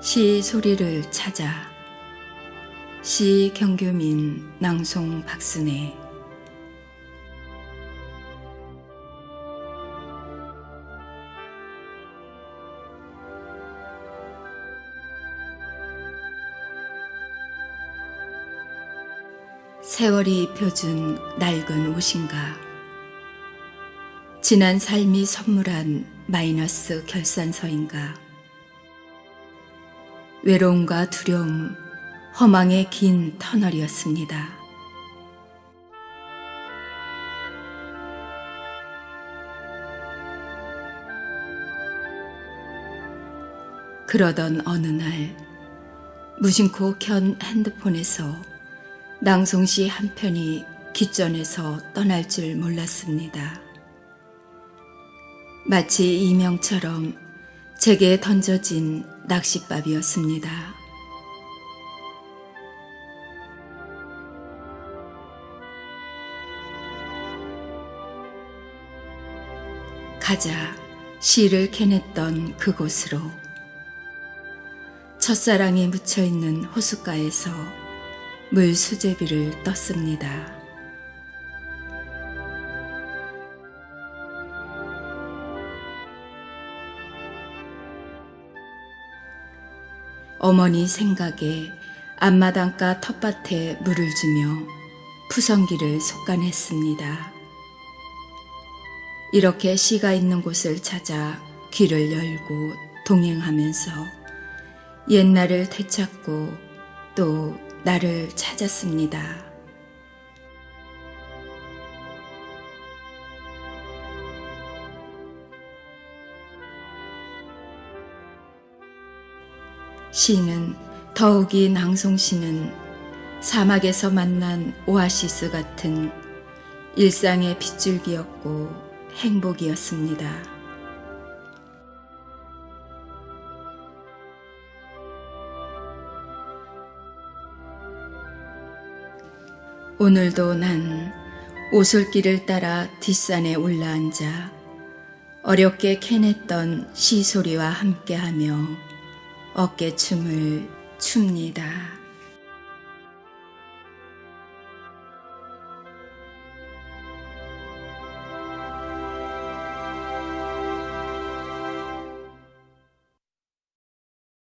시 소리를 찾아. 시 경규민 낭송 박순애. 세월이 입혀준 낡은 옷인가? 지난 삶이 선물한 마이너스 결산서인가 외로움과 두려움, 허망의 긴 터널이었습니다. 그러던 어느 날 무심코 켠 핸드폰에서 낭송시 한 편이 기전에서 떠날 줄 몰랐습니다. 마치 이명처럼 제게 던져진 낚싯밥이었습니다. 가자 시를 캐냈던 그곳으로 첫사랑이 묻혀 있는 호숫가에서 물 수제비를 떴습니다. 어머니 생각에 앞마당가 텃밭에 물을 주며 푸성기를 속간했습니다. 이렇게 시가 있는 곳을 찾아 귀를 열고 동행하면서 옛날을 되찾고 또 나를 찾았습니다. 시는 더욱이 낭송시는 사막에서 만난 오아시스 같은 일상의 빗줄기였고 행복이었습니다. 오늘도 난 오솔길을 따라 뒷산에 올라앉아 어렵게 캐냈던 시소리와 함께하며 어깨춤을 춥니다.